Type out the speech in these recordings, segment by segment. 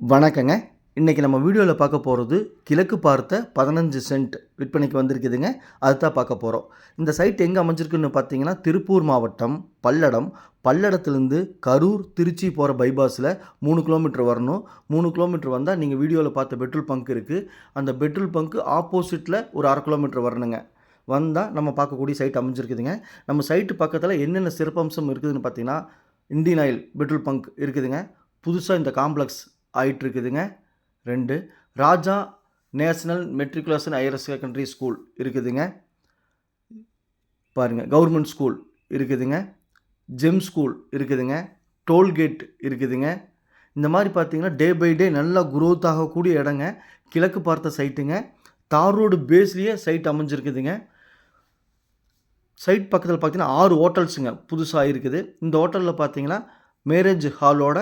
வணக்கங்க. இன்றைக்கி நம்ம வீடியோவில் பார்க்க போகிறது கிழக்கு பார்த்த பதினஞ்சு சென்ட் விற்பனைக்கு வந்திருக்குதுங்க. அதுதான் பார்க்க போகிறோம் இந்த சைட் எங்கே அமைஞ்சிருக்குன்னு பார்த்தீங்கன்னா திருப்பூர் மாவட்டம் பல்லடம். பல்லடத்துலேருந்து கரூர் திருச்சி போகிற பைபாஸில் மூணு கிலோமீட்டர் வரணும். மூணு கிலோமீட்டர் வந்தால் நீங்கள் வீடியோவில் பார்த்த பெட்ரோல் பங்க் இருக்குது அந்த பெட்ரோல் பங்க்கு ஆப்போசிட்டில் ஒரு அரை கிலோமீட்டர் வரணுங்க. வந்தால் நம்ம பார்க்கக்கூடிய சைட் அமைஞ்சிருக்குதுங்க. நம்ம சைட்டு பக்கத்தில் என்னென்ன சிறப்பம்சம் இருக்குதுன்னு பார்த்தீங்கன்னா இந்தியன் ஆயில் பெட்ரோல் பங்க் இருக்குதுங்க. புதுசாக இந்த காம்ப்ளெக்ஸ் ஆயிட்டுருக்குதுங்க. ரெண்டு Raja national matriculation higher secondary school இருக்குதுங்க. பாருங்கள் கவர்மெண்ட் ஸ்கூல் இருக்குதுங்க. ஜெம் ஸ்கூல் இருக்குதுங்க. டோல்கேட் இருக்குதுங்க. இந்த மாதிரி பார்த்தீங்கன்னா டே பை டே நல்லா குரோத் ஆகக்கூடிய இடங்க. கிழக்கு பார்த்த சைட்டுங்க. தார் ரோடு பேஸ்லேயே சைட் அமைஞ்சிருக்குதுங்க. சைட் பக்கத்தில் பார்த்தீங்கன்னா ஆறு ஹோட்டல்ஸுங்க புதுசாக இருக்குது. இந்த ஹோட்டலில் பார்த்தீங்கன்னா மேரேஜ் ஹாலோட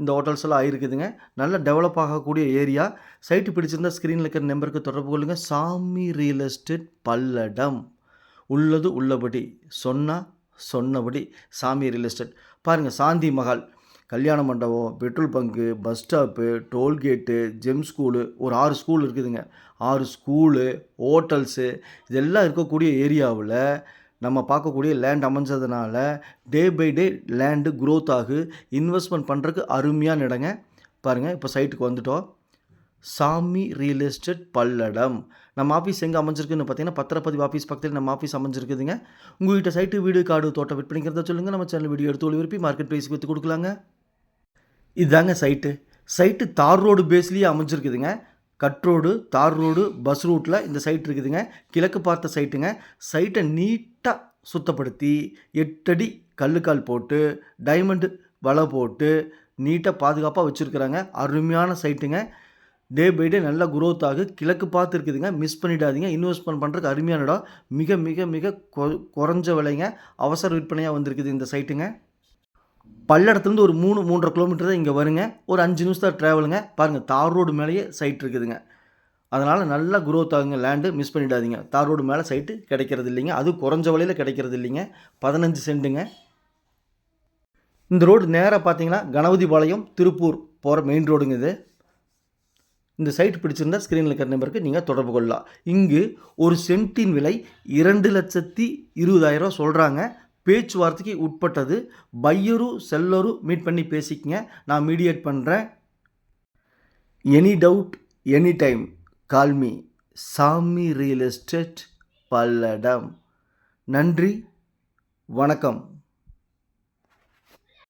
இந்த ஹோட்டல்ஸ் எல்லாம் ஆயிருக்குதுங்க. நல்லா டெவலப் ஆகக்கூடிய ஏரியா சைட்டு பிடிச்சிருந்தா ஸ்க்ரீனில் இருக்கிற நம்பருக்கு தொடர்பு கொள்ளுங்கள் சாமி ரியல் எஸ்டேட் பல்லடம். உள்ளது உள்ளபடி. சொன்னால் சொன்னபடி சாமி ரியல் எஸ்டேட் பாருங்கள் சாந்தி மஹால். கல்யாண மண்டபம் petrol bunk bus stop tollgate Gem school ஒரு ஆறு ஸ்கூல் இருக்குதுங்க. ஆறு ஸ்கூலு ஹோட்டல்ஸு இதெல்லாம் இருக்கக்கூடிய ஏரியாவில் நம்ம பார்க்கக்கூடிய land அமைஞ்சதுனால day by day land growth ஆகு. இன்வெஸ்ட்மெண்ட் பண்ணுறதுக்கு அருமையான இடங்க. பாருங்கள் இப்போ சைட்டுக்கு வந்துட்டோம். சாமி ரியல் எஸ்டேட் பல்லடம். நம்ம ஆஃபீஸ் எங்கே அமைஞ்சிருக்குன்னு பார்த்தீங்கன்னா பத்திரப்பதிவு ஆஃபீஸ் பக்கத்தில் நம்ம ஆஃபீஸ் அமைஞ்சிருக்குதுங்க. உங்கள்கிட்ட சைட்டு வீடு காடு தோட்டம் விற்பனைக்கிறத சொல்லுங்கள் நம்ம சேனல் வீடியோ எடுத்து ஒளி விருப்பி மார்க்கெட் ப்ரைஸ்க்கு விற்று கொடுக்கலாங்க. இதுதாங்க சைட்டு சைட்டு தார் ரோடு பேஸ்லேயே அமைஞ்சிருக்குதுங்க. கட் ரோடு தார் ரோடு பஸ் ரூட்டில் இந்த சைட் இருக்குதுங்க. கிழக்கு பார்த்த சைட்டுங்க சைட்டை நீட்டாக சுத்தப்படுத்தி எட்டடி கல்லுக்கால் போட்டு டைமண்டு வலை போட்டு நீட்டாக பாதுகாப்பாக வச்சுருக்குறாங்க. அருமையான சைட்டுங்க டே பை டே நல்லா குரோத் ஆகு. கிழக்கு பார்த்து இருக்குதுங்க. மிஸ் பண்ணிடாதீங்க. இன்வெஸ்ட்மெண்ட் பண்ணுறதுக்கு அருமையான இடம். மிக மிக மிக கொ- குறைஞ்ச விலைங்க. அவசர விற்பனையாக வந்திருக்குது இந்த சைட்டுங்க பல்லடத்துலேருந்து ஒரு மூணு மூன்றரை கிலோமீட்டர் தான் இங்கே வருங்க. ஒரு அஞ்சு நிமிஷம் ட்ராவலுங்க பாருங்கள் தார் ரோடு மேலேயே சைட் இருக்குதுங்க. அதனால் நல்லா குரோத் ஆகுங்க. லேண்டு மிஸ் பண்ணிடாதீங்க. தார் ரோடு மேலே சைட்டு கிடைக்கிறது இல்லைங்க. அது குறைஞ்ச விலையில் கிடைக்கிறது இல்லைங்க. பதினஞ்சு சென்ட்டுங்க. இந்த ரோடு நேராக பார்த்தீங்கன்னா கணபதிபாளையம் திருப்பூர் போகிற மெயின் ரோடுங்க இது. இந்த சைட் பிடிச்சிருந்தா ஸ்க்ரீனில் இருக்கிற நம்பருக்கு நீங்கள் தொடர்பு கொள்ளலாம். இங்கு ஒரு சென்ட்டின் விலை இரண்டு லட்சத்தி இருபதாயிரம் சொல்கிறாங்க பேச்சுவார்த்தைக்கு உட்பட்டது. பையரும் செல்லரும் மீட் பண்ணி பேசிக்கங்க. நான் மீடியேட் பண்ணுறேன் any doubt any time call me Sami real estate Palladam. நன்றி. வணக்கம்.